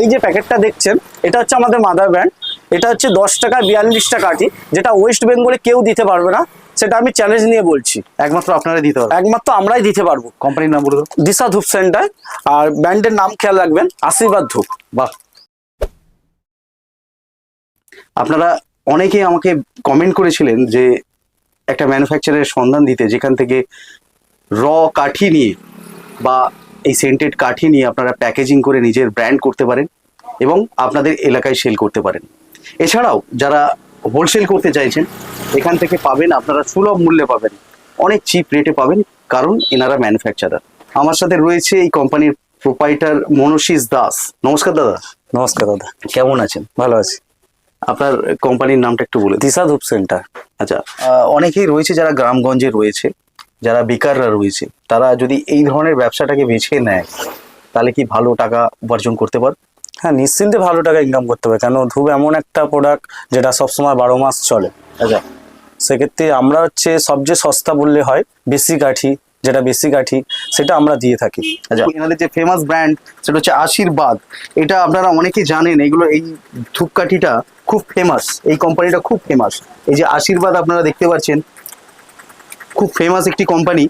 এই যে প্যাকেটটা দেখছেন এটা হচ্ছে আমাদের মাদার ব্র্যান্ড এটা হচ্ছে দশ টাকা বিয়াল্লিশ টাকা কাঠি যেটা ওয়েস্ট বেঙ্গলে কেউ দিতে পারবে না সেটা আমি চ্যালেঞ্জ নিয়ে বলছি। একমাত্র আপনারাই দিতে হবে একমাত্র আমরাই দিতে পারব। কোম্পানির নাম বলে দাও দিশা ধূপ সেন্টার আর ব্র্যান্ডের নাম খেয়াল রাখবেন আশীর্বাদ ধূপ। বাহ। আপনারা অনেকেই আমাকে কমেন্ট করেছিলেন যে একটা ম্যানুফ্যাকচারের সন্ধান দিতে যেখান থেকে র কাঠি নিয়ে বা এই সেন্টেড কাঠি নিয়ে আপনারা প্যাকেজিং করে নিজের ব্র্যান্ড করতে পারেন এবং আপনাদের এলাকায় সেল করতে পারেন। এছাড়াও যারা হোলসেল করতে চাইছেন এখান থেকে পাবেন আপনারা সুলভ মূল্যে পাবেন। অনেক চিপ রেটে পাবেন কারণ এনারা ম্যানুফ্যাকচারার আমার সাথে রয়েছে এই কোম্পানির প্রোপাইটার মনশিস দাস। নমস্কার দাদা। নমস্কার দাদা। কেমন আছেন? ভালো আছি। আপনার কোম্পানির নামটা একটু বলে দিশা ধূপ সেন্টার আচ্ছা অনেকেই রয়েছে যারা গ্রামগঞ্জে রয়েছে। যারা বেকাররা রয়েছে তারা যদি এই ধরনের ব্যবসাটাকে বেছে নেয় তাহলে কি ভালো টাকা উপার্জন করতে পারে? হ্যাঁ নিশ্চিন্তে ভালো টাকা ইনকাম করতে হবে কেন? ধূপ এমন একটা প্রোডাক্ট যেটা সবসময় বারো মাস চলে। আচ্ছা। সেক্ষেত্রে আমরা হচ্ছে সবচেয়ে সস্তা বললে হয় বেশি কাঠি যেটা বেশি কাঠি সেটা আমরা দিয়ে থাকি। আচ্ছা। এনাদের যে ফেমাস ব্র্যান্ড সেটা হচ্ছে আশীর্বাদ। এটা আপনারা অনেকেই জানেন এগুলো এই ধূপকাঠিটা খুব ফেমাস এই কোম্পানিটা খুব ফেমাস এই যে আশীর্বাদ আপনারা দেখতে পাচ্ছেন খুব ফেমাস একটি কোম্পানি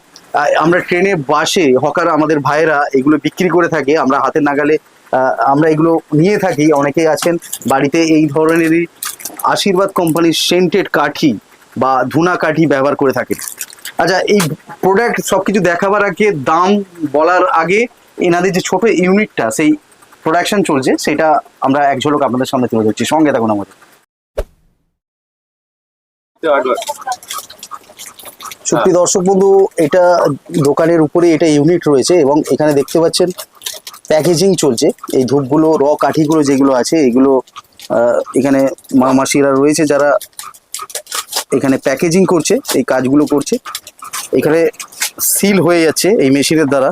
আমরা ট্রেনে বাসে হকার আমাদের ভাইয়েরা এগুলো বিক্রি করে থাকে। আমরা হাতের নাগালে আমরা এগুলো নিয়ে থাকি। অনেকেই আছেন বাড়িতে এই ধরনেরই আশীর্বাদ কোম্পানির সেন্টেড কাঠি বা ধুনা কাঠি ব্যবহার করে থাকেন। আচ্ছা এই প্রোডাক্ট সব কিছু দেখাবার আগে, দাম বলার আগে এনাদের যে ছোট ইউনিটটা সেই প্রোডাকশন চলছে, সেটা আমরা এক ঝলক আপনাদের সামনে তুলে ধরছি। সঙ্গে থাকুন আমাদের। সুপ্রিয় দর্শক বন্ধু এটা দোকানের উপরে এটা ইউনিট রয়েছে এবং এখানে দেখতে পাচ্ছেন প্যাকেজিং চলছে। এই ধূপগুলো র কাঠিগুলো যেগুলো আছে এগুলো এখানে মা মাসিরা রয়েছে যারা এখানে প্যাকেজিং করছে এই কাজগুলো করছে। এখানে সিল হয়ে যাচ্ছে এই মেশিনের দ্বারা।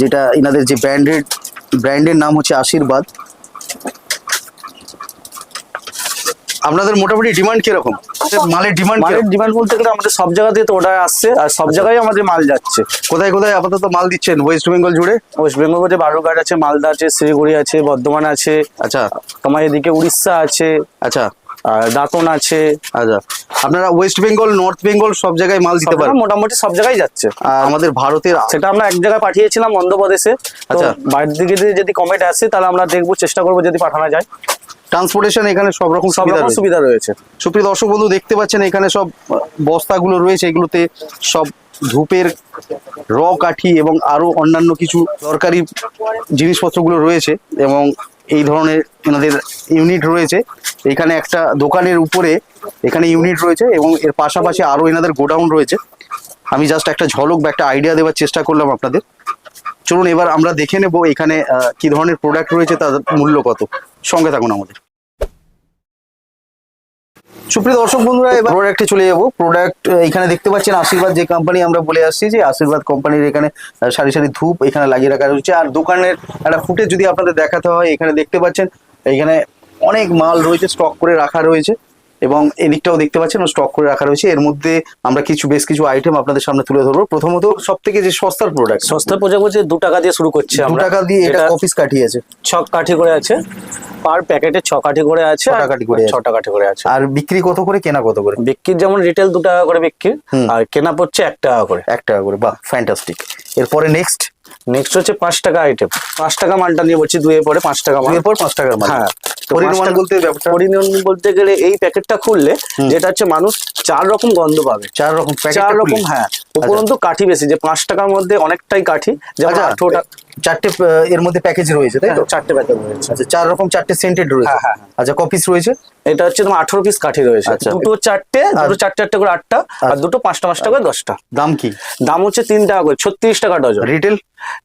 যেটা এনাদের যে ব্র্যান্ডেড ব্র্যান্ডের নাম হচ্ছে আশীর্বাদ। আপনাদের মোটামুটি ডিমান্ড কীরকম? মালের ডিমান্ড মালের ডিমান্ড বলতে গেলে আমাদের সব জায়গা দিয়ে তো অর্ডার আসছে আর সব জায়গায় আমাদের মাল যাচ্ছে। কোথায় কোথায় আপাতত মাল দিচ্ছেন? ওয়েস্ট বেঙ্গল জুড়ে? ওয়েস্ট বেঙ্গল বলতে বালুরঘাট আছে মালদা আছে শিলিগুড়ি আছে বর্ধমান আছে আচ্ছা। তোমার এদিকে উড়িষ্যা আছে আচ্ছা। আর দাঁতন আছে। আচ্ছা। আপনারা ওয়েস্ট বেঙ্গল নর্থ বেঙ্গল সব জায়গায় মাল দিতে পারেন? মোটামুটি সব জায়গায় যাচ্ছে। আর আমাদের ভারতের সেটা আমরা এক জায়গায় পাঠিয়েছিলাম অন্ধ্রপ্রদেশে। আচ্ছা। বাইরের দিকে যদি কমেন্ট আসে তাহলে আমরা দেখব চেষ্টা করব যদি পাঠানো যায়। ট্রান্সপোর্টেশন এখানে সব রকম সুবিধা রয়েছে। সুপ্রিয় দর্শক বন্ধু দেখতে পাচ্ছেন এখানে সব বস্তাগুলো রয়েছে এগুলোতে সব ধূপের র কাঠি এবং আরও অন্যান্য কিছু দরকারি জিনিসপত্রগুলো রয়েছে এবং এই ধরনের এনাদের ইউনিট রয়েছে। এখানে একটা দোকানের উপরে এখানে ইউনিট রয়েছে এবং এর পাশাপাশি আরও এনাদের গোডাউন রয়েছে। আমি জাস্ট একটা ঝলক বা একটা আইডিয়া দেওয়ার চেষ্টা করলাম আপনাদের। চলুন এবার আমরা দেখে নেব এখানে কি ধরনের প্রোডাক্ট রয়েছে তার মূল্য কত। সঙ্গে থাকুন আমাদের। সুপ্রিয় দর্শক বন্ধুরা এবার প্রোডাক্টে চলে যাব। প্রোডাক্ট এখানে দেখতে পাচ্ছেন আশীর্বাদ যে কোম্পানি আমরা বলে আসছি যে আশীর্বাদ কোম্পানির এখানে সারি সারি ধূপ এখানে লাগিয়ে রাখা রয়েছে। আর দোকানের একটা ফুটে যদি আপনাদের দেখাতে হয় এখানে দেখতে পাচ্ছেন এখানে অনেক মাল রয়েছে স্টক করে রাখা রয়েছে। এবং এদিকটাও দেখতে পাচ্ছেন স্টক করে রাখা রয়েছে। এর মধ্যে আমরা কিছু বেশ কিছু আইটেম আপনাদের সামনে তুলে ধরবো। প্রথমত সব থেকে যে সস্তার প্রোডাক্ট সস্তার প্রোডাক্ট করছে দু টাকা দিয়ে শুরু করছে দু টাকা দিয়ে এটা অফিস অফিস কাঠিয়েছে ছ কাঠি করে আছে। পার প্যাকেটে ছ কাঠি করে আছে ছ কাঠি করে আছে। ছটা কাঠি করে আছে। আর বিক্রি কত করে কেনা কত করে? বিক্রির যেমন রিটেল দু টাকা করে বিক্রি। আর কেনা পড়ছে এক টাকা করে। এক টাকা করে বাহ ফ্যান্টাস্টিক এরপরে নেক্সট নেক্সট হচ্ছে পাঁচ টাকা আইটেম পাঁচ টাকা মালটা নিয়ে বলছি দুয়ে পরে পাঁচ টাকা মাল। পর পাঁচ টাকার মাল। হ্যাঁ পরিমাণ বলতে পরিমাণ বলতে গেলে এই প্যাকেটটা খুললে যেটা হচ্ছে মানুষ চার রকম গন্ধ পাবে। চার রকম চার রকম হ্যাঁ। উপরন্তু কাঠি বেশি যে পাঁচ টাকার মধ্যে অনেকটাই কাঠি যেমন আচ্ছা। আঠেরো টাকা চারটে এর মধ্যে প্যাকেজ রয়েছে তাই তো? চারটে প্যাকেট রয়েছে। আচ্ছা চার রকম চারটে সেন্টেড রয়েছে? হ্যাঁ, হ্যাঁ, হ্যাঁ। আচ্ছা কপিস রয়েছে? এটা হচ্ছে তোমার আঠারো পিস কাঠি রয়েছে। আচ্ছা। দুটো চারটে দুটো চারটে চারটে করে আটটা আর দুটো পাঁচটা পাঁচটা করে দশটা। দাম কি? দাম হচ্ছে তিন টাকা করে ছত্রিশ টাকা ডজন। রিটেল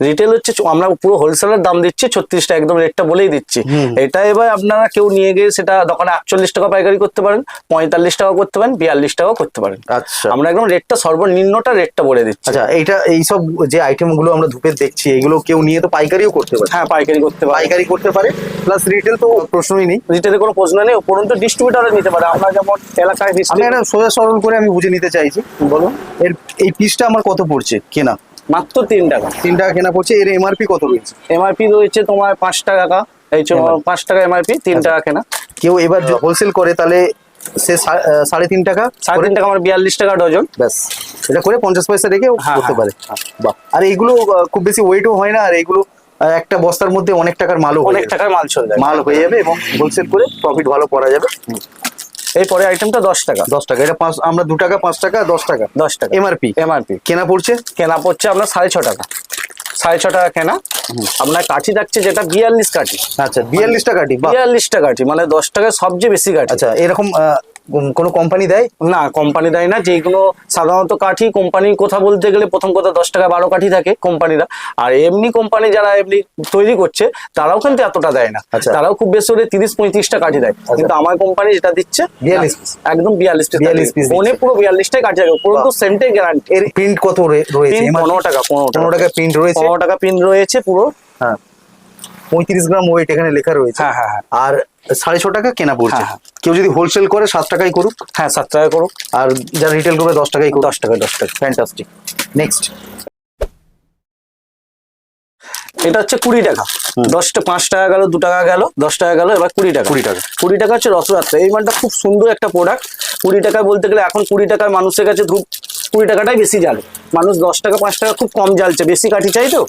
রিটেল হচ্ছে আমরা পুরো হোলসেলের দাম দিচ্ছি ছত্রিশ টাকা একদম রেটটা বলেই দিচ্ছি। এটা এবার আপনারা কেউ নিয়ে গিয়ে সেটা দোকানে আটচল্লিশ টাকা পাইকারি করতে পারেন পঁয়তাল্লিশ টাকা করতে পারেন বিয়াল্লিশ টাকা করতে পারেন। আচ্ছা। আমরা একদম রেটটা সর্বনিম্নটা রেটটা বলে দিচ্ছি। আচ্ছা এইটা এইসব যে আইটেমগুলো আমরা ধূপের দেখছি এগুলো কেউ নিয়ে তো পাইকারিও করতে পারে। হ্যাঁ পাইকারি করতে পারে। পাইকারি করতে পারে প্লাস রিটেল তো প্রশ্নই নেই। রিটেলের কোনো প্রশ্ন নেই উপরন্তু ডিস্ট্রিবিউটারে নিতে পারে। আমরা যেমন এলাকায় আমি একটা সোজা সরল করে আমি বুঝে নিতে চাইছি বলো এর এই পিসটা আমার কত পড়ছে কেনা? মাত্র তিন টাকা। তিন টাকা কেনা পড়ছে এর এমআরপি কত রয়েছে? এমআরপি রয়েছে তোমার পাঁচ টাকা এই পাঁচ টাকা এমআরপি তিন টাকা কেনা। কেউ এবার হোলসেল করে তাহলে সে সাড়ে তিন টাকা সাড়ে তিন টাকা আমার বিয়াল্লিশ টাকা ডজন। ব্যাস। এটা করে পঞ্চাশ পয়সা রেখে হ্যাঁ, করতে হ্যাঁ, পারে। বাহ। আর এইগুলো খুব বেশি ওয়েটও হয় না আর এইগুলো একটা বস্তার মধ্যে অনেক টাকার মালও অনেক টাকার মাল চলে যায়। মাল হয়ে যাবে এবং হোলসেল করে প্রফিট ভালো করা যাবে। এরপরে আইটেমটা দশ টাকা। দশ টাকা। এটা পাঁচ আমরা দু টাকা পাঁচ টাকা দশ টাকা। দশ টাকা। এমআরপি এমআরপি কেনা পড়ছে? কেনা পড়ছে আপনার সাড়ে ছ টাকা। সাড়ে ছ টাকা কেনা। আপনার কাঠি থাকছে যেটা বিয়াল্লিশ কাঠি। আচ্ছা বিয়াল্লিশটা কাঠি বিয়াল্লিশটা কাঠি মানে দশ টাকায় সবচেয়ে বেশি কাঠি। আচ্ছা এরকম কোনো কোম্পানি দেয়? না কোম্পানি দেয় না। যেগুলো সাধারণত কাঠি কোম্পানির কথা বলতে গেলে প্রথম কথা দশ টাকা বারো কাঠি থাকে কোম্পানিরা আর এমনি কোম্পানি যারা এমনি তৈরি করছে তারাও কিন্তু এতটা দেয় না। আচ্ছা। তারাও খুব বেশি হলে তিরিশ পঁয়ত্রিশটা কাঠি দেয়। কিন্তু আমার কোম্পানি যেটা দিচ্ছে 42 piece। একদম বিয়াল্লিশ 42 piece ফোনে পুরো বিয়াল্লিশটাই কাঠি থাকে। উপরন্তু বাহ। সেন্টের গ্যারান্টি এর প্রিন্ট কত রয়েছে? পনেরো টাকা পনেরো টাকা। প্রিন্ট রয়েছে। পনেরো টাকা পিন রয়েছে পুরো। হ্যাঁ। পঁয়ত্রিশ গ্রাম ওয়েট এখানে লেখা রয়েছে। হ্যাঁ, হ্যাঁ, হ্যাঁ। আর সাড়ে ছ টাকা কেনা পড়ছে। হ্যাঁ, হ্যাঁ। কেউ যদি হোলসেল করে সাত টাকাই করুক। হ্যাঁ সাত টাকা করুক। আর যারা রিটেল করবে দশ টাকাই করুক। দশ টাকা দশ টাকা ফ্যান্টাস্টিক নেক্সট এটা হচ্ছে কুড়ি টাকা। দশটা পাঁচ টাকা গেল দু টাকা গেল দশ টাকা গেল এবার কুড়ি টাকা। কুড়ি টাকা। কুড়ি টাকা হচ্ছে রথযাত্রা। এই মানটা খুব সুন্দর একটা প্রোডাক্ট কুড়ি টাকায় বলতে গেলে এখন কুড়ি টাকায় মানুষের কাছে ধূপ কুড়ি টাকাটাই বেশি জ্বালে মানুষ দশ টাকা পাঁচ টাকা খুব কম জ্বালছে। বেশি কাঠি চাই তো?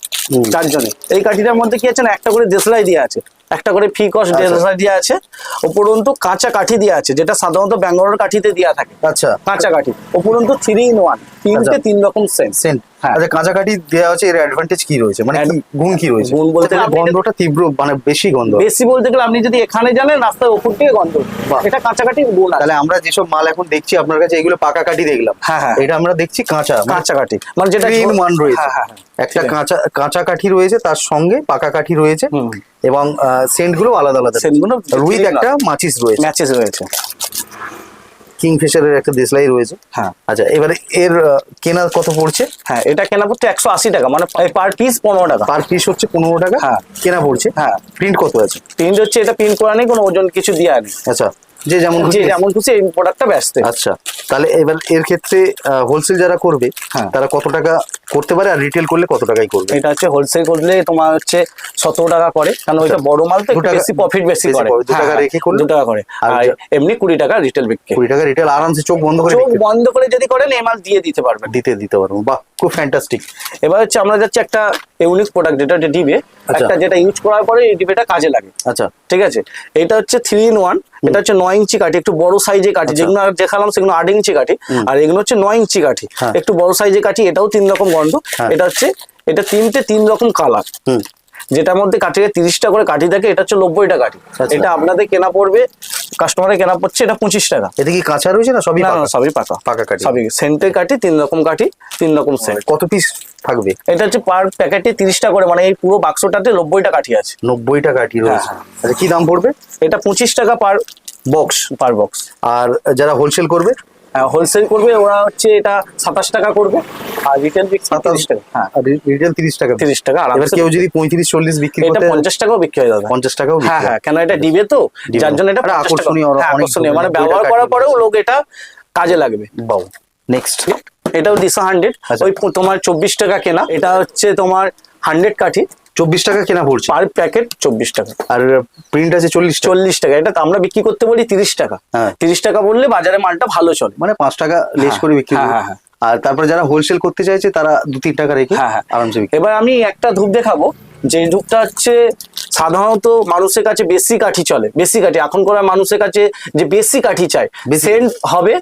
জন্য এই কাঠিটার মধ্যে কি আছে না একটা করে দেশলাই দিয়ে আছে। একটা করে ফি কস্ট দেশলাই দিয়ে আছে উপরন্তু কাঁচা কাঠি দিয়ে আছে যেটা সাধারণত ব্যাঙ্গালোর কাঠিতে দেওয়া থাকে। আচ্ছা। কাঁচা কাঠি। উপরন্তু থ্রি ইন ওয়ান তিনটে আচ্ছা। তিন রকম সেন্ট সেন্ট। আচ্ছা কাঁচা কাঠি দেওয়া আছে এর অ্যাডভান্টেজ কি রয়েছে? মানে গুণ কি রয়েছে? গুণ বলতে গেলে গন্ধটা তীব্র মানে বেশি গন্ধ। বেশি বলতে গেলে আপনি যদি এখানে জানেন রাস্তার ওপর থেকে গন্ধ। এটা কাছাকাছি গুণ তাহলে আমরা যেসব মাল এখন দেখছি আপনার কাছে এগুলো পাকা কাঠি দেখলাম। হ্যাঁ, হ্যাঁ। এটা আমরা দেখছি কাঁচা মানে কাছাকাছি মানে যেটা in one রয়েছে। হ্যাঁ, হ্যাঁ, হ্যাঁ। একটা কাঁচা কাঁচা কাঠি রয়েছে তার সঙ্গে পাকা কাঠি রয়েছে। এবং সেন্টগুলো আলাদা আলাদা সেন্টগুলো রুইত একটা মাচিস রয়েছে। ম্যাচেস রয়েছে। কিংফিশারের একটা দেশলাই রয়েছে। হ্যাঁ। আচ্ছা এবারে এর কেনা কত পড়ছে? হ্যাঁ এটা কেনা পড়ছে একশো আশি টাকা মানে পার পিস পনেরো টাকা। পার পিস হচ্ছে পনেরো টাকা? হ্যাঁ। কেনা পড়ছে? হ্যাঁ। প্রিন্ট কত আছে? প্রিন্ট হচ্ছে এটা প্রিন্ট করা নেই কোনো ওজন কিছু দেওয়া নেই। আচ্ছা যে যেমন যে যেমন খুশি এই প্রোডাক্টটা ব্যস্ত। আচ্ছা। তাহলে এবার এর ক্ষেত্রে হোলসেল যারা করবে হ্যাঁ। তারা কত টাকা করতে পারে আর রিটেল করলে কত টাকাই করবে? এটা হচ্ছে হোলসেল করলে তোমার হচ্ছে সতেরো টাকা করে কারণ ওইটা বড় মাল তো বেশি প্রফিট বেশি করে। দু হ্যাঁ, টাকা হ্যাঁ, রেখে করলে? দু টাকা করে। আর আর এমনি কুড়ি টাকা রিটেল বিক্রি। কুড়ি টাকা রিটেল আরামসে চোখ বন্ধ করে চোখ বন্ধ করে যদি করেন এই মাল দিয়ে দিতে পারবেন। দিতে দিতে পারব। বাহ খুব ফ্যান্টাস্টিক এবার হচ্ছে আমরা যাচ্ছি একটা ইউনিক প্রোডাক্ট যেটা ডিবে আচ্ছা। একটা যেটা ইউজ করার পরে এই ডিবেটা কাজে লাগে। আচ্ছা। ঠিক আছে? এটা হচ্ছে থ্রি ইন ওয়ান এটা হচ্ছে নয় ইঞ্চি কাঠি একটু বড় সাইজে কাঠি আচ্ছা। যেগুলো দেখালাম সেগুলো আট ইঞ্চি কাঠি আর এগুলো হচ্ছে নয় ইঞ্চি কাঠি। হ্যাঁ। একটু বড় সাইজে কাঠি এটাও তিন রকম গন্ধ। হ্যাঁ। এটা হচ্ছে এটা তিনটে তিন রকম কালার হুম। যেটার মধ্যে কাঠিতে তিরিশটা করে কাঠি থাকে এটা হচ্ছে নব্বইটা কাঠি। আচ্ছা। এটা আপনাদের কেনা পড়বে কাস্টমারে কেনা পড়ছে এটা পঁচিশ টাকা। এতে কি কাঁচা রয়েছে না সবই না সবই পাকা। পাকা কাঠি। সবই সেন্টের কাঠি তিন রকম কাঠি তিন রকম সেন্ট। কত পিস থাকবে? এটা হচ্ছে পার প্যাকেটে তিরিশটা করে মানে এই পুরো বাক্সটাতে নব্বইটা কাঠি আছে। নব্বইটা কাঠি রয়েছে। হ্যাঁ। আচ্ছা কি দাম পড়বে? এটা পঁচিশ টাকা পার বক্স পার বক্স আর যারা হোলসেল করবে? হোলসেল করবে ওরা হচ্ছে এটা সাতাশ টাকা করবে আর রিটেল বিক্রি সাতাশ তিরিশ টাকা। হ্যাঁ। রিটেল তিরিশ টাকা 30 টাকা আরামসে কেউ যদি পঁয়ত্রিশ চল্লিশ বিক্রি এটা পঞ্চাশ টাকাও বিক্রি হয়ে যাবে। পঞ্চাশ টাকাও হ্যাঁ হ্যাঁ। কেন এটা ডিবে তো? যার জন্য এটা একটা 50 টাকা। আকর্ষণীয়, হ্যাঁ, আকর্ষণীয়। মানে ব্যবহার করার। পরেও লোক এটা কাজে লাগবে। বাবু নেক্সট এটাও দিশা হান্ড্রেড আচ্ছা। ওই তোমার চব্বিশ টাকা কেনা এটা হচ্ছে তোমার হান্ড্রেড কাঠি। চব্বিশ টাকা কেনা পড়ছে। পার প্যাকেট চব্বিশ টাকা। আর প্রিন্ট আছে চল্লিশ চল্লিশ টাকা। এটা আমরা বিক্রি করতে পারি তিরিশ টাকা। হ্যাঁ। তিরিশ টাকা বললে বাজারে মালটা ভালো চলে। মানে পাঁচ টাকা লেস হ্যাঁ, করে বিক্রি হ্যাঁ, হ্যাঁ, হ্যাঁ। আর তারপরে যারা হোলসেল করতে চাইছে তারা দু তিন টাকা রেখে। আরামসে এবার আমি একটা ধূপ দেখাবো। যে ধূপটা হচ্ছে সাধারণত মানুষের কাছে বেশি কাঠি চলে বেশি কাঠি। এখন করা মানুষের কাছে যে বেশি কাঠি চায় সেন্ট হবে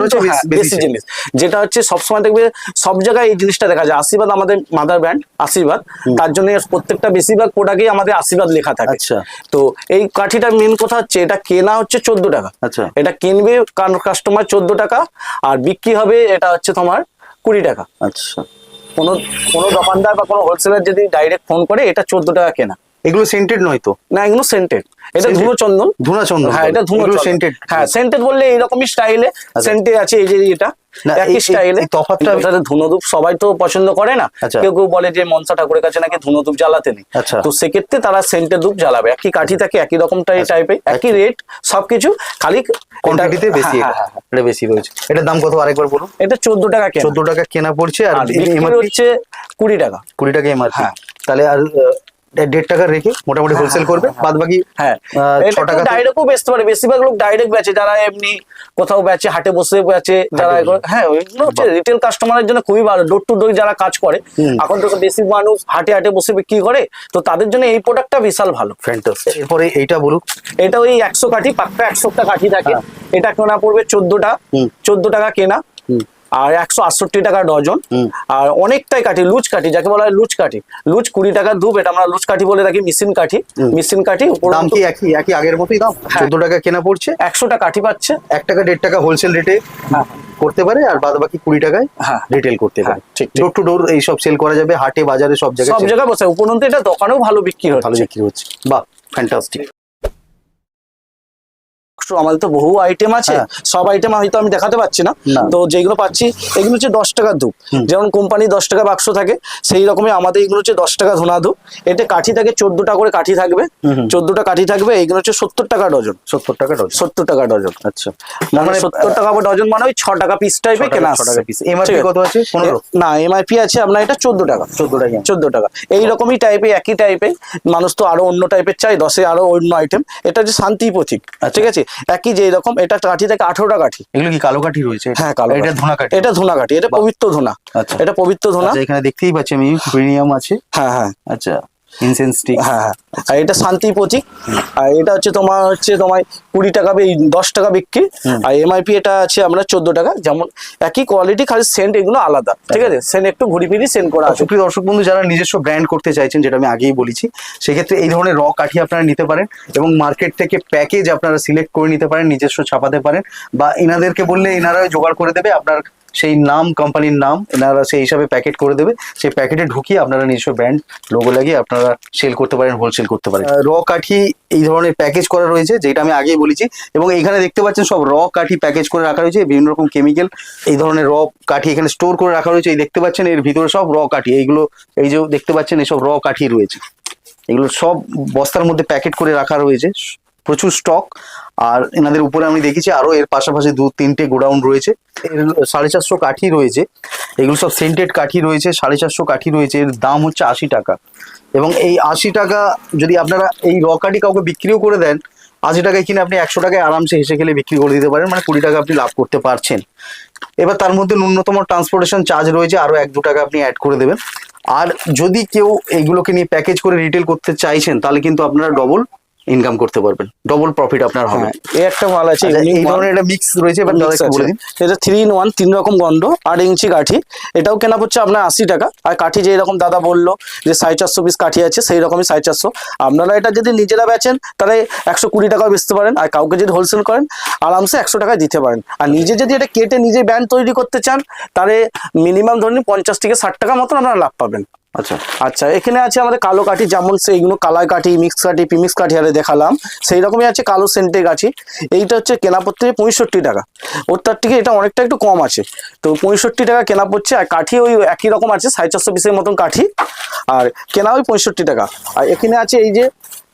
বেশি- হ্যাঁ, বেশি বেশি জিনিস। যেটা হচ্ছে সবসময় দেখবে সব জায়গায় এই জিনিসটা দেখা যায়। আশীর্বাদ আমাদের মাদার ব্র্যান্ড আশীর্বাদ। তার জন্য প্রত্যেকটা বেশিরভাগ প্রোডাক্টই আমাদের আশীর্বাদ লেখা থাকে। আচ্ছা। তো এই কাঠিটা মেন কথা হচ্ছে এটা কেনা হচ্ছে চোদ্দ টাকা। আচ্ছা। এটা কিনবে কাস্টমার চোদ্দ টাকা আর বিক্রি হবে এটা হচ্ছে তোমার কুড়ি টাকা। আচ্ছা। কোনো কোনো দোকানদার বা কোনো হোলসেলার যদি ডাইরেক্ট ফোন করে এটা চোদ্দ টাকা কেনা। এগুলো সেন্টেড নয় তো? না এগুলো সেন্টেড এটা? ধুনো চন্দন ধুনা চন্দন হ্যাঁ এটা ধুনো। সেন্টেড হ্যাঁ সেন্টেড বললে এইরকমই স্টাইলে সেন্টে আছে এই যে এটা। একই স্টাইলে তফাৎটা- ধুনোধূপ সবাই তো পছন্দ করে না। আচ্ছা। কেউ কেউ বলে যে মনসা ঠাকুরের কাছে নাকি ধুনোধূপ জ্বালাতে নেই। আচ্ছা। তো সেক্ষেত্রে তারা সেন্টের ধূপ জ্বালাবে। একই কাঠি থাকে একই রকম আচ্ছা। টাইপের একই রেট সবকিছু। খালি কোয়ান্টিটিতে বেশি। হ্যাঁ, এটা হ্যাঁ, হ্যাঁ। এটা বেশি রয়েছে। এটার দাম কত? আরেকবার বলুন। এটা চোদ্দ টাকা চোদ্দ টাকা কেনা পড়ছে আর হচ্ছে কুড়ি টাকা। কুড়ি টাকা এমআরপি। হ্যাঁ। তাহলে আর দেড় টাকা রেখে মোটামুটি হোলসেল করবে বাদ বাকি হ্যাঁ। টাকা ডাইরেক্টও বেচতে পারে বেশিরভাগ লোক ডাইরেক্ট বেচে যারা এমনি কোথাও বেচে হাটে বসে বেচে যারা এগুলো- হ্যাঁ হচ্ছে রিটেল কাস্টমারের জন্য খুবই ভালো ডোর টু ডোর যারা কাজ করে এখন তো বেশি মানুষ হাটে হাটে বসে বিক্রি করে তো তাদের জন্য এই প্রোডাক্টটা বিশাল ভালো। ফ্যান্টাস্টিক এরপরে এইটা বলুক। এটা ওই একশো কাঠি পাক্কা একশোটা কাঠি থাকে। হ্যাঁ। এটা কেনা পড়বে চোদ্দটা। চোদ্দ টাকা কেনা। আর একশো আটষট্টি টাকা ডজন। আর অনেকটাই কাঠি লুচ কাঠি যাকে বলা হয় লুচ কাঠি। লুচ কুড়ি টাকার ধূপ এটা আমরা লুচ কাঠি বলে রাখি মেশিন কাঠি। মেশিন কাঠি দাম কি একই একই আগের মতোই দাম? হ্যাঁ। চোদ্দ টাকা কেনা পড়ছে। একশোটা কাঠি পাচ্ছে। এক টাকা দেড় টাকা হোলসেল রেটে হ্যাঁ। করতে পারে আর বাদ বাকি কুড়ি টাকায় হ্যাঁ। রিটেল করতে পারে। হ্যাঁ, ঠিক, ঠিক। ডোর টু ডোর এইসব সেল করা যাবে হাটে বাজারে সব জায়গায় সব জায়গায় বসে। উপরন্তু এটা দোকানেও ভালো বিক্রি ভালো বিক্রি হচ্ছে। বাহ ফ্যান্টাস্টিক আমাদের তো বহু আইটেম আছে। হ্যাঁ। সব আইটেম হয়তো আমি দেখাতে পাচ্ছি না। তো যেগুলো পাচ্ছি এগুলো হচ্ছে দশ টাকার ধূপ। যেমন কোম্পানি দশ টাকা বাক্স থাকে সেই রকমই আমাদের এগুলো হচ্ছে দশ টাকা ধোনা ধূপ। এতে কাঠি থাকে চোদ্দটা করে কাঠি থাকবে। চোদ্দটা কাঠি থাকবে এগুলো হচ্ছে সত্তর টাকা ডজন। সত্তর টাকা ডজন। সত্তর টাকা ডজন। আচ্ছা। মানে সত্তর টাকা ডজন মানে ওই ছ টাকা পিস টাকা- কেনা ছ টাকা piece। MRP কত আছে? 15? না এমআইপি আছে আপনার এটা চোদ্দ টাকা। চোদ্দ টাকা। চোদ্দ টাকা। এই রকমই টাইপের একই টাইপের মানুষ তো আরও অন্য টাইপের চাই দশে আরও অন্য আইটেম এটা হচ্ছে শান্তি প্রতীক ঠিক আছে? একই যে এরকম এটা কাঠি থেকে আঠেরোটা কাঠি। এগুলো কি কালো কাঠি রয়েছে? হ্যাঁ কালো এটা। ধুনা কাঠি। এটা ধুনা কাঠি এটা পবিত্র ধুনা। আচ্ছা। এটা পবিত্র ধুনা। আচ্ছা এখানে দেখতেই পাচ্ছি আমি প্রিমিয়াম আছে। হ্যাঁ হ্যাঁ। আচ্ছা। ইনসেন্স স্টিক হ্যাঁ হ্যাঁ। আর এটা শান্তি প্রতীক। আর এটা হচ্ছে তোমার হচ্ছে তোমার কুড়ি টাকা দশ টাকা বিক্রি। আর এমআইপি এটা আছে আমরা চোদ্দ টাকা। যেমন একই কোয়ালিটি খালি সেন্ট এগুলো আলাদা। ঠিক আছে? সেন্ট একটু ঘুরি ফিরি সেন্ট করা আছে। দর্শক বন্ধু যারা নিজস্ব ব্র্যান্ড করতে চাইছেন যেটা আমি আগেই বলেছি সেক্ষেত্রে এই ধরনের র কাঠি আপনারা নিতে পারেন এবং মার্কেট থেকে প্যাকেজ আপনারা সিলেক্ট করে নিতে পারেন নিজস্ব ছাপাতে পারেন বা এনাদেরকে বললে এনারা জোগাড় করে দেবে। আপনার সেই নাম কোম্পানির নাম এনারা সেই হিসাবে প্যাকেট করে দেবে। সেই প্যাকেটে ঢুকিয়ে আপনারা নিজস্ব ব্র্যান্ড লোগো লাগিয়ে আপনারা সেল করতে পারেন হোলসেল করতে পারেন। র কাঠি এই ধরনের প্যাকেজ করা রয়েছে, যেটা আমি আগেই বলেছি। এবং এখানে দেখতে পাচ্ছেন সব র কাঠি প্যাকেজ করে রাখা রয়েছে। বিভিন্ন রকম কেমিক্যাল এই ধরনের র কাঠি এখানে স্টোর করে রাখা রয়েছে। এই দেখতে পাচ্ছেন এর ভিতরে সব র কাঠি। এইগুলো, এই যে দেখতে পাচ্ছেন এসব র কাঠি রয়েছে। এগুলো সব বস্তার মধ্যে প্যাকেট করে রাখা রয়েছে। প্রচুর স্টক আর এনাদের উপরে আমি দেখেছি আরও এর পাশাপাশি দু তিনটে গোডাউন রয়েছে। এর সাড়ে চারশো কাঠি রয়েছে। এগুলো সব সেন্টেড কাঠি রয়েছে, সাড়ে চারশো কাঠি রয়েছে, এর দাম হচ্ছে আশি টাকা। এবং এই আশি টাকা যদি আপনারা এই র কাঠি কাউকে বিক্রিও করে দেন, আশি টাকায় কিনে আপনি একশো টাকায় আরামসে হেসে খেলে বিক্রি করে দিতে পারেন মানে কুড়ি টাকা আপনি লাভ করতে পারছেন। এবার তার মধ্যে ন্যূনতম ট্রান্সপোর্টেশন চার্জ রয়েছে, আরও এক দু টাকা আপনি অ্যাড করে দেবেন। আর যদি কেউ এইগুলোকে নিয়ে প্যাকেজ করে রিটেল করতে চাইছেন, তাহলে কিন্তু আপনারা ডবল ইনকাম করতে পারবেন। ডবল প্রফিট আপনার হবে। হ্যাঁ এই একটা মাল আছে আচ্ছা, এই ধরনের একটা মিক্স রয়েছে এবার দাদা বলে দিন। এটা থ্রি ইন ওয়ান তিন রকম গন্ড আট ইঞ্চি কাঠি। এটাও কেনা পড়ছে আপনার আশি টাকা। আর কাঠি যে এরকম দাদা বলল যে সাড়ে চারশো পিস কাঠি আছে সেই রকমই সাড়ে চারশো। আপনারা এটা যদি নিজেরা বেচেন তাহলে একশো কুড়ি টাকাও বেচতে পারেন। আর কাউকে যদি হোলসেল করেন আরামসে একশো টাকায় দিতে পারেন। আর নিজে যদি এটা কেটে নিজে ব্যান্ড তৈরি করতে চান তাহলে মিনিমাম ধরুন পঞ্চাশ থেকে ষাট টাকা মতন আপনারা লাভ পাবেন। আচ্ছা আচ্ছা এখানে আছে আমাদের কালো কাঠি, যেমন সেইগুলো কালাই কাঠি মিক্স কাঠি, পিমিক্স কাঠি আরে দেখালাম সেই রকমই আছে কালো সেন্টে কাঠি। এইটা হচ্ছে কেনা পড়তে পঁয়ষট্টি টাকা। ওর তার থেকে এটা অনেকটা একটু কম আছে। তো পঁয়ষট্টি টাকা কেনা পড়ছে, আর কাঠি ওই একই রকম আছে, সাড়ে চারশো পিসের মতন কাঠি। আর কেনা ওই পঁয়ষট্টি টাকা। আর এখানে আছে এই যে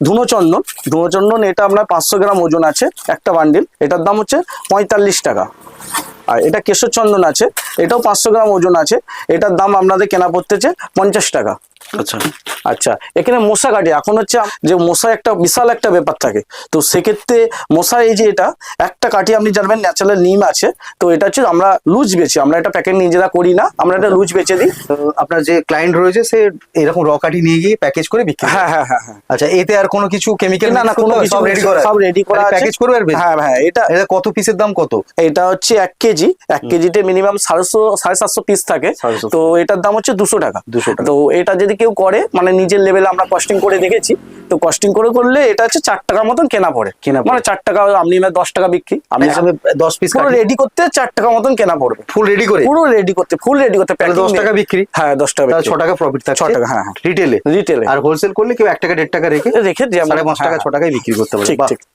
ধুনোচন্দন। ধুনোচন্দন, এটা আপনার পাঁচশো গ্রাম ওজন আছে একটা বান্ডিল এটার দাম হচ্ছে পঁয়তাল্লিশ টাকা। আর এটা কেশর চন্দন আছে, এটাও পাঁচশো গ্রাম ওজন আছে, এটার দাম আপনাদের কেনা পড়তেছে পঞ্চাশ টাকা। আচ্ছা। আচ্ছা এখানে মশা কাটি। এখন হচ্ছে যে মশা একটা বিশাল একটা ব্যাপার থাকে। তো সেক্ষেত্রে মশা এই যে এটা একটা কাঠি আপনি জানবেন ন্যাচারাল নিম আছে। তো এটা হচ্ছে আমরা লুজ বেচি আমরা এটা প্যাকেট নিজেরা করি না আমরা এটা লুজ বেচে দিই। আপনার যে ক্লায়েন্ট রয়েছে সে এরকম র কাঠি নিয়ে গিয়ে প্যাকেজ করে বিক্রি হ্যাঁ হ্যাঁ হ্যাঁ হ্যাঁ। আচ্ছা এতে আর কোনো কিছু কেমিক্যাল না না কোনো কিছু রেডি করা সব রেডি করা প্যাকেজ করবে আর? হ্যাঁ হ্যাঁ এটা এটা কত পিসের দাম কত? এটা হচ্ছে এক কেজি। এক কেজিতে মিনিমাম সাড়েশো সাড়ে সাতশো পিস থাকে। তো এটার দাম হচ্ছে দুশো টাকা। দুশো টাকা। তো এটা যদি কেউ করে মানে নিজের লেভেলে আমরা কস্টিং করে দেখেছি। তো কস্টিং করে করলে এটা হচ্ছে চার টাকার মতন কেনা পড়ে। কেনা মানে চার টাকা আপনি দশ টাকা বিক্রি আপনি দশ পিস পুরো রেডি করতে চার টাকা মতন কেনা পড়বে। ফুল রেডি করে? পুরো রেডি করতে ফুল রেডি করতে দশ টাকা বিক্রি? হ্যাঁ দশ টাকা ছ টাকা প্রফিট থাকে ছ টাকা, হ্যাঁ, হ্যাঁ। রিটেলে রিটেলে আর হোলসেল করলে কেউ এক টাকা দেড় টাকা রেখে রেখে সাড়ে পাঁচ টাকা ছ হ্যাঁ, টাকায় বিক্রি করতে পারে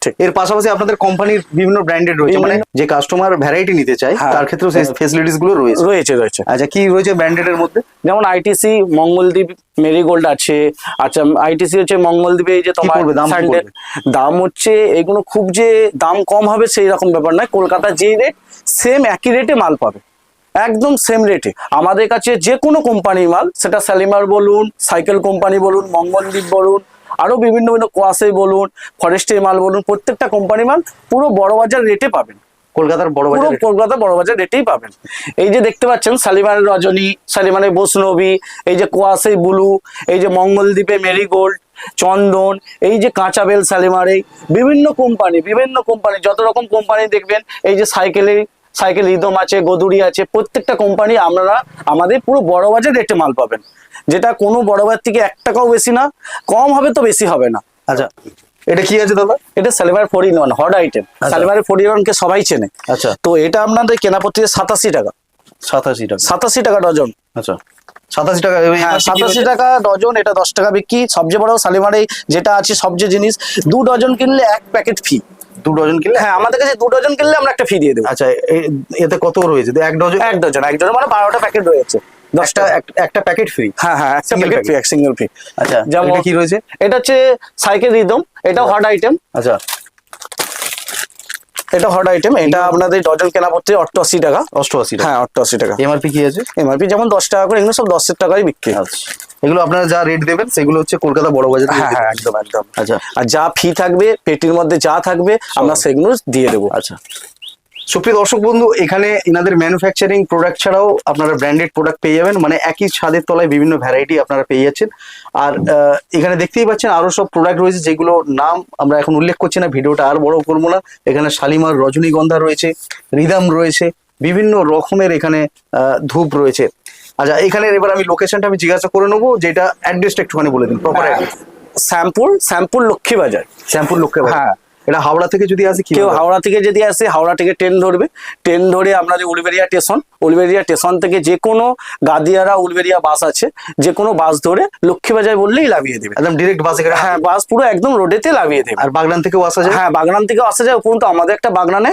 ঠিক। এর পাশাপাশি আপনাদের কোম্পানির বিভিন্ন ব্র্যান্ডেড রয়েছে। মানে যে কাস্টমার ভ্যারাইটি নিতে চায় হ্যাঁ। তার ক্ষেত্রেও সেই ফেসিলিটিসগুলো রয়েছে। রয়েছে রয়েছে। আচ্ছা কি রয়েছে ব্র্যান্ডেড এর মধ্যে? যেমন আইটিসি মঙ্গলদ্বীপ মেরিগোল্ড আছে। আচ্ছা আইটিসি হচ্ছে মঙ্গলদ্বীপে এই যে তোমার দাম স্যান্ডেল দাম হচ্ছে এগুলো খুব যে দাম কম হবে সেই রকম ব্যাপার নয়। কলকাতার যে রেট সেম একই রেটে মাল পাবে। একদম সেম রেটে আমাদের কাছে যে কোনো কোম্পানির মাল সেটা স্যালিমার বলুন সাইকেল কোম্পানি বলুন মঙ্গলদ্বীপ বলুন আরও বিভিন্ন বিভিন্ন কোয়াসে বলুন ফরেস্টের মাল বলুন প্রত্যেকটা কোম্পানির মাল পুরো বড় বাজার রেটে পাবেন। কলকাতার বড় কলকাতা বড় বাজার রেটেই পাবেন। এই যে দেখতে পাচ্ছেন রজনী বৈষ্ণবী এই যে কোয়াশে বুলু এই যে মঙ্গলদ্বীপে মেরিগোল্ড চন্দন এই যে কাঁচাবেল সালিমারে বিভিন্ন কোম্পানি বিভিন্ন কোম্পানি যত রকম কোম্পানি দেখবেন এই যে সাইকেলে সাইকেল রিদম আছে গদুরি আছে প্রত্যেকটা কোম্পানি আপনারা আমাদের পুরো বড় বাজার রেটে মাল পাবেন। যেটা কোনো বড় বাজার থেকে এক টাকাও বেশি না কম হবে তো বেশি হবে না। আচ্ছা। এটা কি আছে দাদা? এটা Shalimar four in one hot item সালিমারের four in ওয়ানকে সবাই চেনে। আচ্ছা। তো এটা আপনাদের কেনা পড়তে সাতাশি টাকা। সাতাশি টাকা। সাতাশি টাকা ডজন। আচ্ছা। সাতাশি টাকা হ্যাঁ সাতাশি টাকা ডজন এটা দশ টাকা বিক্রি। সবচেয়ে বড় শালিমারে যেটা আছে সবচেয়ে জিনিস দু ডজন কিনলে এক প্যাকেট ফি দু ডজন কিনলে? হ্যাঁ আমাদের কাছে দু ডজন কিনলে আমরা একটা ফি দিয়ে দেবো। আচ্ছা এতে কত রয়েছে এক ডজন? এক ডজন এক ডজন মানে বারোটা প্যাকেট রয়েছে। দশটা একটা প্যাকেট ফ্রি হ্যাঁ হ্যাঁ একটা প্যাকেট ফি packet। এক সিঙ্গেল ফি আচ্ছা যেমন কি রয়েছে? এটা হচ্ছে সাইকেল রিদম এটা হট আইটেম আচ্ছা। এটা হট আইটেম এটা আপনাদের ডজন কেনা পড়তে অষ্টআশি টাকা। অষ্টআশি টাকা। হ্যাঁ অষ্টআশি টাকা। এমআরপি কি আছে? এমআরপি যেমন দশ টাকা করে এগুলো সব দশের টাকায় বিক্রি। আচ্ছা। এগুলো আপনারা যা রেট দেবেন সেগুলো হচ্ছে কলকাতা বড় বাজার হ্যাঁ হ্যাঁ একদম একদম। আচ্ছা। আর যা ফি থাকবে পেটির মধ্যে যা থাকবে আমরা সেগুলো দিয়ে দেবো। আচ্ছা। সুপ্রিয় দর্শক বন্ধু এখানে এনাদের ম্যানুফ্যাকচারিং প্রোডাক্ট ছাড়াও আপনারা ব্র্যান্ডেড প্রোডাক্ট পেয়ে যাবেন। মানে একই ছাদের তলায় বিভিন্ন ভ্যারাইটি আপনারা পেয়ে যাচ্ছেন। আর এখানে দেখতেই পাচ্ছেন আরও সব প্রোডাক্ট রয়েছে যেগুলো নাম আমরা এখন উল্লেখ করছি না ভিডিওটা আর বড় করব না। এখানে শালিমার রজনীগন্ধা রয়েছে রিদাম রয়েছে বিভিন্ন রকমের এখানে ধূপ রয়েছে। আচ্ছা এখানে এবার আমি লোকেশনটা আমি জিজ্ঞাসা করে নেব যেটা অ্যাড্রেসটা একটুখানি বলে দিন প্রপার অ্যাড্রেস শ্যামপুর শ্যামপুর লক্ষ্মী বাজার শ্যামপুর লোককে হ্যাঁ। এটা হাওড়া থেকে যদি আসে কেউ হাওড়া থেকে যদি আসে হাওড়া থেকে ট্রেন ধরবে। ট্রেন ধরে আপনাদের উলবেরিয়া স্টেশন উলবেরিয়া স্টেশন থেকে যে কোনো গাদিয়ারা উলবেরিয়া বাস আছে যে কোনো বাস ধরে লক্ষ্মীবাজার বললেই লাভিয়ে দেবে। একদম ডিরেক্ট বাসে হ্যাঁ বাস পুরো একদম রোডেতে লাভিয়ে দেবে। আর বাগনান থেকেও আসা যায় হ্যাঁ বাগনান থেকে আসা যায় উপরন্তু আমাদের একটা বাগনানে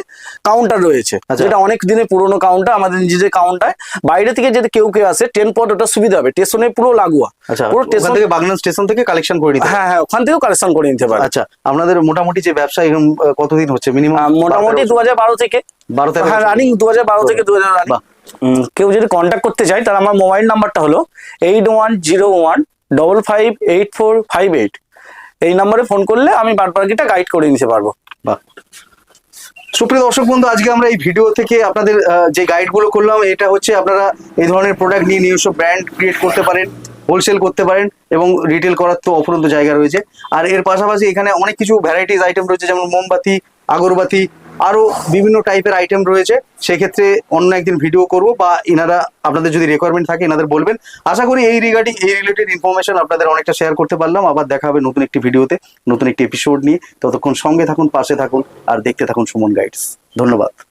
কাউন্টার রয়েছে। আচ্ছা। যেটা অনেক দিনের পুরনো কাউন্টার আমাদের নিজেদের কাউন্টার বাইরে থেকে যদি কেউ কেউ আসে ট্রেন পথ ওটা সুবিধা হবে। স্টেশনে পুরো লাগুয়া। আচ্ছা পুরো স্টেশন থেকে বাগনান স্টেশন থেকে কালেকশন করে নিতে হ্যাঁ হ্যাঁ ওখান থেকেও কালেকশন করে নিতে পারে আচ্ছা আপনাদের মোটামুটি যে ব্যবসা এরকম কতদিন হচ্ছে? মিনিমাম মোটামুটি দু হাজার বারো থেকে। বারো তেরো হ্যাঁ রানিং দু হাজার বারো থেকে দু হাজার। কেউ যদি কন্ট্যাক্ট করতে চায় তাহলে আমার মোবাইল নাম্বারটা হলো eight one zero one double five eight four five eight এই নাম্বারে ফোন করলে আমি বাদবাকিটা গাইড করে নিতে পারব। বাহ। সুপ্রিয় দর্শক বন্ধু আজকে আমরা এই ভিডিও থেকে আপনাদের যে গাইডগুলো করলাম এটা হচ্ছে আপনারা এই ধরনের প্রোডাক্ট নিয়ে নিজস্ব ব্র্যান্ড ক্রিয়েট করতে পারেন। হোলসেল করতে পারেন এবং রিটেল করার তো অফুরন্ত জায়গা রয়েছে। আর এর পাশাপাশি এখানে অনেক কিছু ভ্যারাইটিস আইটেম রয়েছে, যেমন মোমবাতি, আগরবাতি আরও বিভিন্ন টাইপের আইটেম রয়েছে। সেক্ষেত্রে অন্য একদিন ভিডিও করব বা এনারা আপনাদের যদি রিকোয়ারমেন্ট থাকে, এনাদের বলবেন। আশা করি এই রিগার্ডিং এই রিলেটেড ইনফরমেশন আপনাদের অনেকটা শেয়ার করতে পারলাম। আবার দেখা হবে নতুন একটি ভিডিওতে নতুন একটি এপিসোড নিয়ে। ততক্ষণ সঙ্গে থাকুন, পাশে থাকুন, আর দেখতে থাকুন সুমন গাইডস ধন্যবাদ।